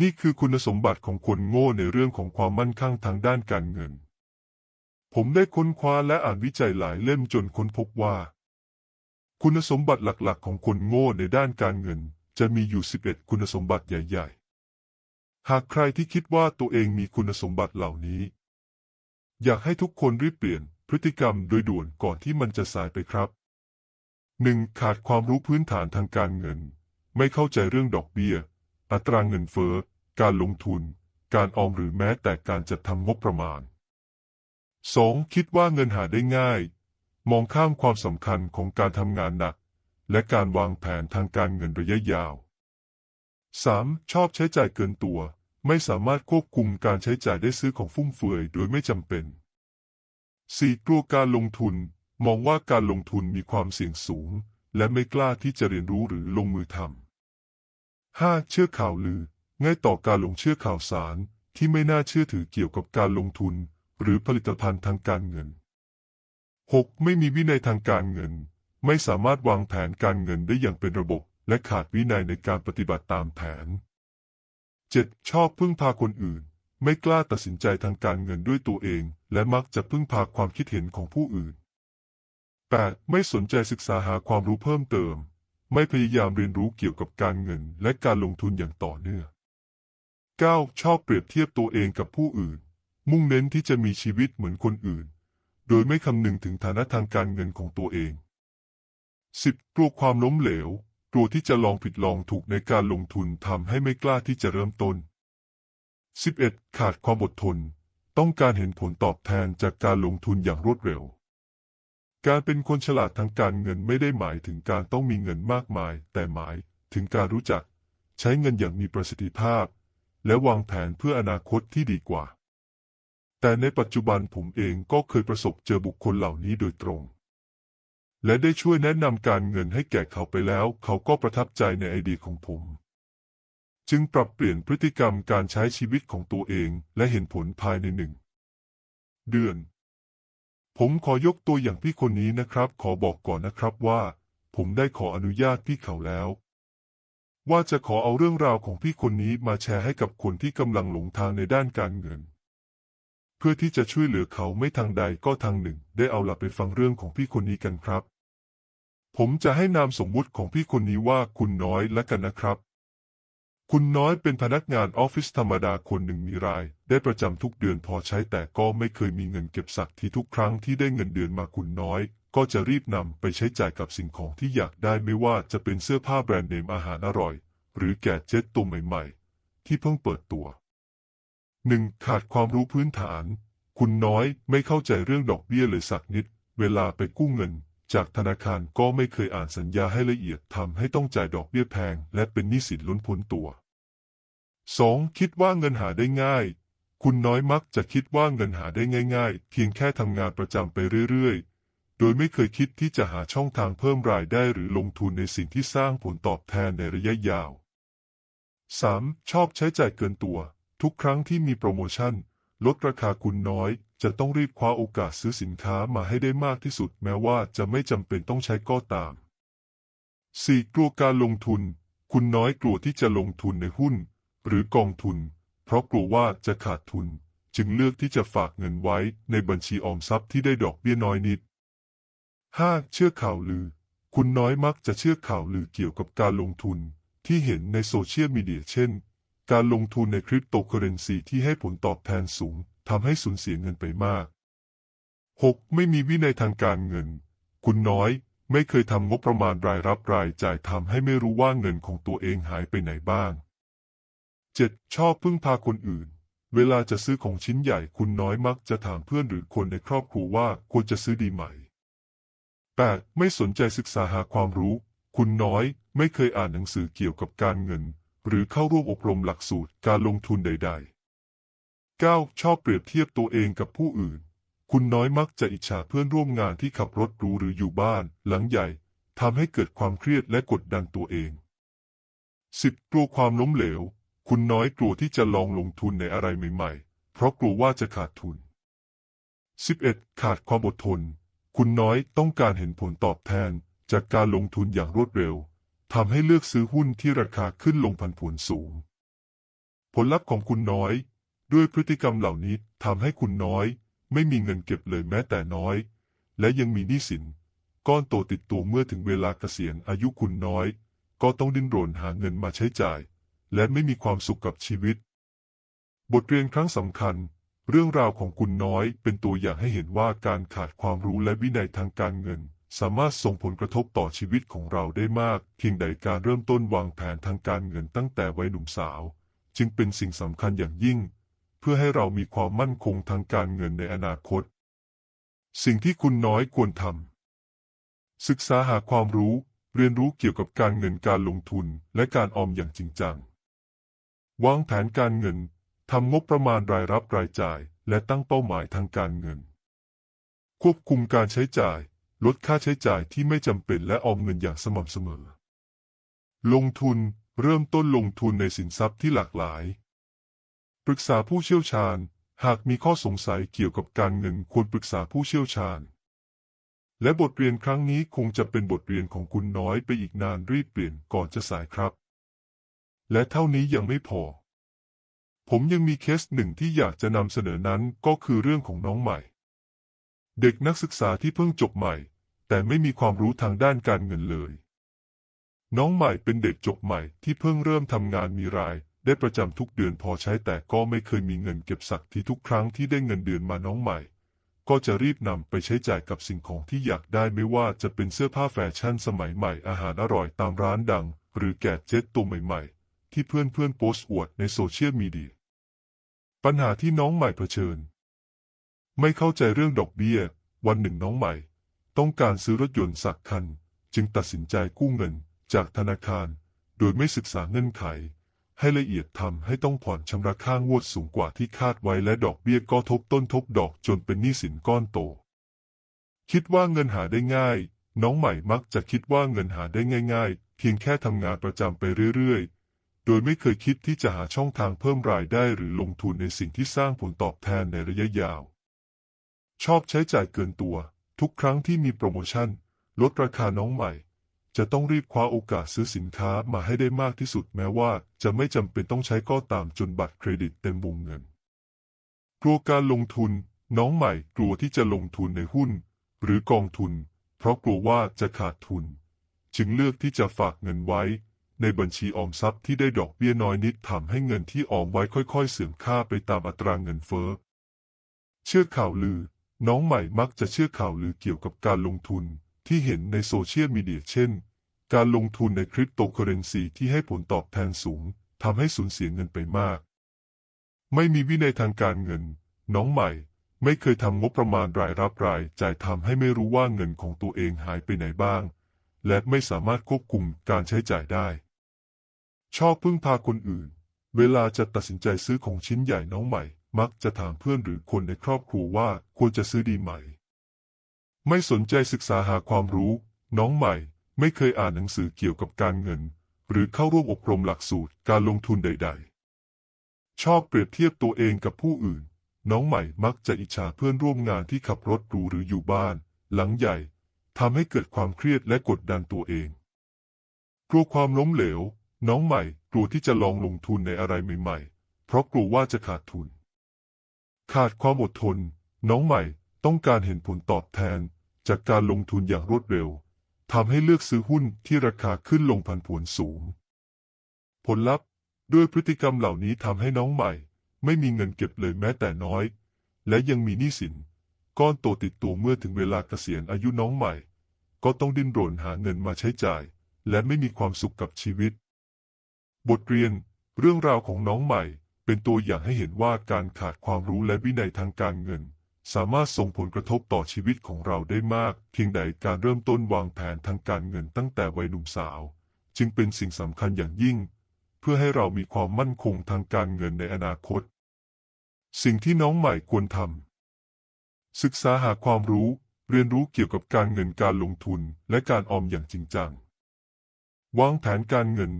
นี่คือคุณสมบัติของคนโง่ในเรื่องของความมั่นคงทางด้านการเงิน ผมได้ค้นคว้าและอ่านวิจัยหลายเล่มจนค้นพบว่า คุณสมบัติหลักๆ ของคนโง่ในด้านการเงิน จะมีอยู่ 11 คุณสมบัติใหญ่ๆ หากใครที่คิดว่าตัวเองมีคุณสมบัติเหล่านี้ อยากให้ทุกคนรีบเปลี่ยนพฤติกรรมโดยด่วนก่อนที่มันจะสายไปครับ 1. ขาดความรู้พื้นฐานทางการเงิน ไม่เข้าใจเรื่องดอกเบี้ย อัตราเงินเฟ้อ การลงทุน การออมหรือแม้แต่การจัดทำงบประมาณ 2. คิดว่าเงินหาได้ง่าย มองข้ามความสำคัญของการทำงานหนัก และการวางแผนทางการเงินระยะยาว 3. ชอบใช้จ่ายเกินตัว ไม่สามารถควบคุมการใช้จ่ายได้ซื้อของฟุ่มเฟือยโดยไม่จำเป็น 4. กลัวการลงทุน มองว่าการลงทุนมีความเสี่ยงสูง และไม่กล้าที่จะเรียนรู้หรือลงมือทำ 5. เชื่อข่าวลือ ง่ายต่อการหลงเชื่อข่าวสารที่ไม่น่าเชื่อถือเกี่ยวกับการลงทุน หรือผลิตภัณฑ์ทางการเงิน 6. ไม่มีวินัยทางการเงิน ไม่สามารถวางแผนการเงินได้อย่างเป็นระบบ และขาดวินัยในการปฏิบัติตามแผน 7. ชอบพึ่งพาคนอื่น ไม่กล้าตัดสินใจทางการเงินด้วยตัวเอง และมักจะพึ่งพาความคิดเห็นของผู้อื่น 8. ไม่สนใจศึกษาหาความรู้เพิ่มเติม ไม่พยายามเรียนรู้เกี่ยวกับการเงินและการลงทุนอย่างต่อเนื่อง 9. ชอบเปรียบเทียบตัวเองกับผู้อื่น มุ่งเน้นที่จะมีชีวิตเหมือนคนอื่น โดยไม่คำนึงถึงฐานะทางการเงินของตัวเอง 10. กลัวความล้มเหลว กลัวที่จะลองผิดลองถูกในการลงทุนทำให้ไม่กล้าที่จะเริ่มต้น 11. ขาดความอดทน ต้องการเห็นผลตอบแทนจากการลงทุนอย่างรวดเร็ว การเป็นคนฉลาดทางการเงินไม่ได้หมายถึงการต้องมีเงินมากมาย แต่หมายถึงการรู้จัก ใช้เงินอย่างมีประสิทธิภาพ และวางแผนเพื่ออนาคตที่ดีกว่า แต่ในปัจจุบันผมเองก็เคยประสบเจอบุคคลเหล่านี้โดยตรง และได้ช่วยแนะนำการเงินให้แก่เขาไปแล้ว เขาก็ประทับใจในไอเดียของผม จึงปรับเปลี่ยนพฤติกรรมการใช้ชีวิตของตัวเองและเห็นผลภายในหนึ่งเดือน ผมขอยกตัวอย่างพี่คนนี้นะครับ ขอบอกก่อนนะครับว่า ผมได้ขออนุญาตพี่เขาแล้ว ว่าจะขอเอาเรื่องราวของพี่คนนี้มาแชร์ให้กับคนที่กำลังหลงทางในด้านการเงิน เพื่อที่จะช่วยเหลือเขาไม่ทางใดก็ทางหนึ่ง ได้เอาหลับไปฟังเรื่องของพี่คนนี้กันครับ ผมจะให้นามสมมุติของพี่คนนี้ว่าคุณน้อยและกันนะครับ คุณน้อยเป็นพนักงานออฟฟิศธรรมดาคนหนึ่งมีราย ได้ประจำทุกเดือนพอใช้แต่ก็ไม่เคยมีเงินเก็บสักที่ทุกครั้งที่ได้เงินเดือนมาคุณน้อย ก็จะรีบนำไปใช้จ่ายกับสิ่งของที่อยากได้ไม่ว่าจะเป็นเสื้อผ้าแบรนด์เนมอาหารอร่อย หรือแกดเจ็ตตัวใหม่ ๆ ที่เพิ่งเปิดตัว 1. ขาดความรู้พื้นฐาน คุณน้อยไม่เข้าใจเรื่องดอกเบี้ยเลยสักนิด เวลาไปกู้เงิน จากธนาคารก็ไม่เคยอ่านสัญญาให้ละเอียดทำให้ต้องจ่ายดอกเบี้ยแพง และเป็นหนี้สินล้นพ้นตัว 2. คิดว่าเงินหาได้ง่าย คุณน้อยมักจะคิดว่าเงินหาได้ง่าย ๆ เพียงแค่ทำงานประจำไปเรื่อยๆ โดยไม่เคยคิดที่จะหาช่องทางเพิ่มรายได้หรือลงทุนในสิ่งที่สร้างผลตอบแทนในระยะยาว 3. ชอบใช้จ่ายเกินตัว ทุกครั้งที่มีโปรโมชั่น ลดราคาคุณน้อย จะต้องรีบคว้าโอกาสซื้อสินค้ามาให้ได้มากที่สุดแม้ว่าจะไม่จำเป็นต้องใช้ก็ตาม 4. กลัวการลงทุน คุณน้อยกลัวที่จะลงทุนในหุ้น หรือกองทุน เพราะกลัวว่าจะขาดทุน จึงเลือกที่จะฝากเงินไว้ในบัญชีออมทรัพย์ที่ได้ดอกเบี้ยน้อยนิด 5. เชื่อข่าวลือ คุณน้อยมักจะเชื่อข่าวลือเกี่ยวกับการลงทุน ที่เห็นในโซเชียลมีเดียเช่น การลงทุนในคริปโตเคอเรนซีที่ให้ผลตอบแทนสูง ทำให้สูญเสียเงินไปมาก 6. ไม่มีวินัยทางการเงิน คุณน้อยไม่เคยทำงบประมาณรายรับรายจ่ายทำให้ไม่รู้ว่าเงินของตัวเองหายไปไหนบ้าง 7. ชอบพึ่งพาคนอื่น เวลาจะซื้อของชิ้นใหญ่คุณน้อยมักจะถามเพื่อนหรือคนในครอบครัวว่าควรจะซื้อดีไหม 8. ไม่สนใจศึกษาหาความรู้ คุณน้อยไม่เคยอ่านหนังสือเกี่ยวกับการเงิน หรือเข้าร่วมอบรมหลักสูตรการลงทุนใด ๆ 9. ชอบเปรียบเทียบตัวเองกับผู้อื่น คุณน้อยมักจะอิจฉาเพื่อนร่วมงานที่ขับรถหรูหรืออยู่บ้าน หลังใหญ่ทำให้เกิดความเครียดและกดดันตัวเอง 10. กลัวความล้มเหลว คุณน้อยกลัวที่จะลองลงทุนในอะไรใหม่ๆ เพราะกลัวว่าจะขาดทุน 11. ขาดความอดทน คุณน้อยต้องการเห็นผลตอบแทน จากการลงทุนอย่างรวดเร็วทำให้เลือกซื้อหุ้นที่ราคาขึ้นลงพันผวนสูง ผลลัพธ์ของคุณน้อย ด้วยพฤติกรรมเหล่านี้ทำให้คุณน้อย ไม่มีเงินเก็บเลยแม้แต่น้อย และยังมีหนี้สิน ก้อนโตติดตัวเมื่อถึงเวลาเกษียณอายุคุณน้อย ก็ต้องดิ้นรนหาเงินมาใช้จ่าย และไม่มีความสุขกับชีวิต บทเรียนครั้งสำคัญ เรื่องราวของคุณน้อยเป็นตัวอย่างให้เห็นว่าการขาดความรู้และวินัยทางการเงิน สามารถส่งผลกระทบต่อชีวิตของเราได้มาก เพียงใดการเริ่มต้นวางแผนทางการเงินตั้งแต่วัยหนุ่มสาว จึงเป็นสิ่งสำคัญอย่างยิ่ง พื่อให้เรามีความมั่นคงทางการเงินในอนาคต สิ่งที่คุณน้อยควรทำศึกษาหาความรู้เรียนรู้เกี่ยวกับการเงินการลงทุนและการออมอย่างจริงจัง วางแผนการเงินทำงบประมาณรายรับรายจ่าย และตั้งเป้าหมายทางการเงิน ควบคุมการใช้จ่าย ลดค่าใช้จ่ายที่ไม่จำเป็นและออมเงินอย่างสม่ำเสมอ ลงทุนเริ่มต้นลงทุนในสินทรัพย์ที่หลากหลาย ปรึกษาผู้เชี่ยวชาญ หากมีข้อสงสัยเกี่ยวกับการเงินควรปรึกษาผู้เชี่ยวชาญ และบทเรียนครั้งนี้คงจะเป็นบทเรียนของคุณน้อยไปอีกนานรีบเปลี่ยนก่อนจะสายครับ และเท่านี้ยังไม่พอ ผมยังมีเคสหนึ่งที่อยากจะนำเสนอนั้นก็คือเรื่องของน้องใหม่ เด็กนักศึกษาที่เพิ่งจบใหม่ แต่ไม่มีความรู้ทางด้านการเงินเลยน้องใหม่เป็นเด็กจบใหม่ที่เพิ่งเริ่มทำงานมีราย ได้ประจำทุกเดือนพอใช้แต่ก็ไม่เคยมีเงินเก็บสักทีทุกครั้งที่ได้เงินเดือนมาน้องใหม่ ก็จะรีบนำไปใช้จ่ายกับสิ่งของที่อยากได้ไม่ว่าจะเป็นเสื้อผ้าแฟชั่นสมัยใหม่อาหารอร่อยตามร้านดัง หรือแกดเจ็ตตัวใหม่ ๆ ที่เพื่อนเพื่อนๆโพสต์อวดในโซเชียลมีเดียปัญหาที่น้องใหม่เผชิญ ไม่เข้าใจเรื่องดอกเบี้ย วันหนึ่งน้องใหม่ ต้องการซื้อรถยนต์สักคัน จึงตัดสินใจกู้เงินจากธนาคาร โดยไม่ศึกษาเงื่อนไข ให้ละเอียดทำให้ต้องผ่อนชำระค่างวดสูงกว่าที่คาดไว้และดอกเบี้ยก็ทบต้นทบดอกจนเป็นหนี้สินก้อนโต คิดว่าเงินหาได้ง่าย น้องใหม่มักจะคิดว่าเงินหาได้ง่าย ๆ เพียงแค่ทำงานประจำไปเรื่อยๆ โดยไม่เคยคิดที่จะหาช่องทางเพิ่มรายได้หรือลงทุนในสิ่งที่สร้างผลตอบแทนในระยะยาว ชอบใช้จ่ายเกินตัว ทุกครั้งที่มีโปรโมชั่น ลดราคาน้องใหม่ จะต้องรีบคว้าโอกาสซื้อสินค้ามาให้ได้มากที่สุดแม้ว่าจะไม่จำเป็นต้องใช้ก็ตามจนบัตรเครดิตเต็มวงเงิน กลัวการลงทุน น้องใหม่กลัวที่จะลงทุนในหุ้น หรือกองทุน เพราะกลัวว่าจะขาดทุน จึงเลือกที่จะฝากเงินไว้ ในบัญชีออมทรัพย์ที่ได้ดอกเบี้ยน้อยนิดทำให้เงินที่ออมไว้ค่อยๆ เสื่อมค่าไปตามอัตราเงินเฟ้อเชื่อข่าวลือ น้องใหม่มักจะเชื่อข่าวลือเกี่ยวกับการลงทุนที่เห็นในโซเชียลมีเดียเช่น การลงทุนในคริปโตเคอเรนซีที่ให้ผลตอบแทนสูงทำให้สูญเสียเงินไปมาก ไม่มีวินัยทางการเงิน น้องใหม่ ไม่เคยทำงบประมาณรายรับรายจ่ายทำให้ไม่รู้ว่าเงินของตัวเองหายไปไหนบ้าง และไม่สามารถควบคุมการใช้จ่ายได้ ชอบพึ่งพาคนอื่น เวลาจะตัดสินใจซื้อของชิ้นใหญ่น้องใหม่ มักจะถามเพื่อนหรือคนในครอบครัวว่าควรจะซื้อดีไหม ไม่สนใจศึกษาหาความรู้ น้องใหม่ ไม่เคยอ่านหนังสือเกี่ยวกับการเงิน หรือเข้าร่วมอบรมหลักสูตรการลงทุนใด ๆ ชอบเปรียบเทียบตัวเองกับผู้อื่น น้องใหม่มักจะอิจฉาเพื่อนร่วมงานที่ขับรถหรูหรืออยู่บ้าน หลังใหญ่ทำให้เกิดความเครียดและกดดันตัวเอง กลัวความล้มเหลว น้องใหม่กลัวที่จะลองลงทุนในอะไรใหม่ๆ เพราะกลัวว่าจะขาดทุน ขาดความอดทน น้องใหม่ต้องการเห็นผลตอบแทนจากการลงทุนอย่างรวดเร็ว ทำให้เลือกซื้อหุ้นที่ราคาขึ้นลงผันผวนสูง ผลลัพธ์ด้วยพฤติกรรมเหล่านี้ทำให้น้องใหม่ ไม่มีเงินเก็บเลยแม้แต่น้อย และยังมีหนี้สิน ก้อนโตติดตัวเมื่อถึงเวลาเกษียณอายุน้องใหม่ ก็ต้องดิ้นรนหาเงินมาใช้จ่าย และไม่มีความสุขกับชีวิต บทเรียน เรื่องราวของน้องใหม่ เป็นตัวอย่างให้เห็นว่าการขาดความรู้และวินัยทางการเงิน สามารถส่งผลกระทบต่อชีวิตของเราได้มาก เพียงใดการเริ่มต้นวางแผนทางการเงินตั้งแต่วัยหนุ่มสาว จึงเป็นสิ่งสำคัญอย่างยิ่ง เพื่อให้เรามีความมั่นคงทางการเงินในอนาคต สิ่งที่น้องใหม่ควรทำศึกษาหาความรู้เรียนรู้เกี่ยวกับการเงินการลงทุนและการออมอย่างจริงจัง วางแผนการเงิน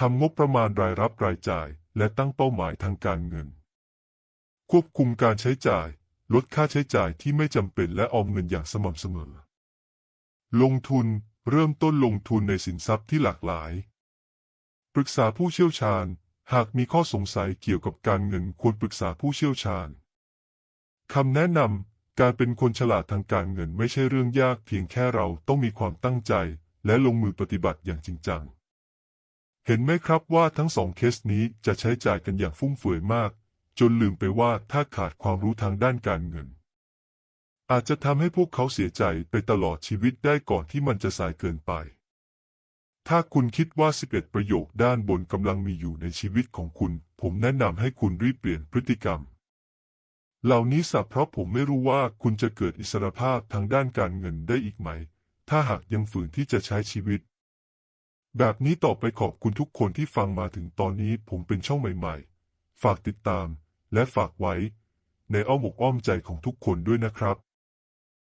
ทำงบประมาณรายรับรายจ่าย และตั้งเป้าหมายทางการเงิน ควบคุมการใช้จ่าย ลดค่าใช้จ่ายที่ไม่จำเป็นและออมเงินอย่างสม่ำเสมอ ลงทุนเริ่มต้นลงทุนในสินทรัพย์ที่หลากหลาย ปรึกษาผู้เชี่ยวชาญ หากมีข้อสงสัยเกี่ยวกับการเงินควรปรึกษาผู้เชี่ยวชาญคำแนะนำการเป็นคนฉลาดทางการเงินไม่ใช่เรื่องยากเพียงแค่เราต้องมีความตั้งใจ และลงมือปฏิบัติอย่างจริงจัง เห็นไหมครับว่าทั้งสองเคสนี้จะใช้จ่ายกันอย่างฟุ่มเฟือยมาก จนลืมไปว่าถ้าขาดความรู้ทางด้านการเงิน อาจจะทำให้พวกเขาเสียใจไปตลอดชีวิตได้ก่อนที่มันจะสายเกินไป ถ้าคุณคิดว่า 11 ประโยคด้านบนกำลังมีอยู่ในชีวิตของคุณ ผมแนะนำให้คุณรีบเปลี่ยนพฤติกรรม เหล่านี้สับเพราะผมไม่รู้ว่าคุณจะเกิดอิสรภาพทางด้านการเงินได้อีกไหม ถ้าหากยังฝืนที่จะใช้ชีวิต แบบนี้ต่อไปขอบคุณทุกคนที่ฟังมาถึงตอนนี้ผมเป็นช่องใหม่ ๆ ฝากติดตาม และฝากไว้ ในอ้อมอกอ้อมใจของทุกคนด้วยนะครับ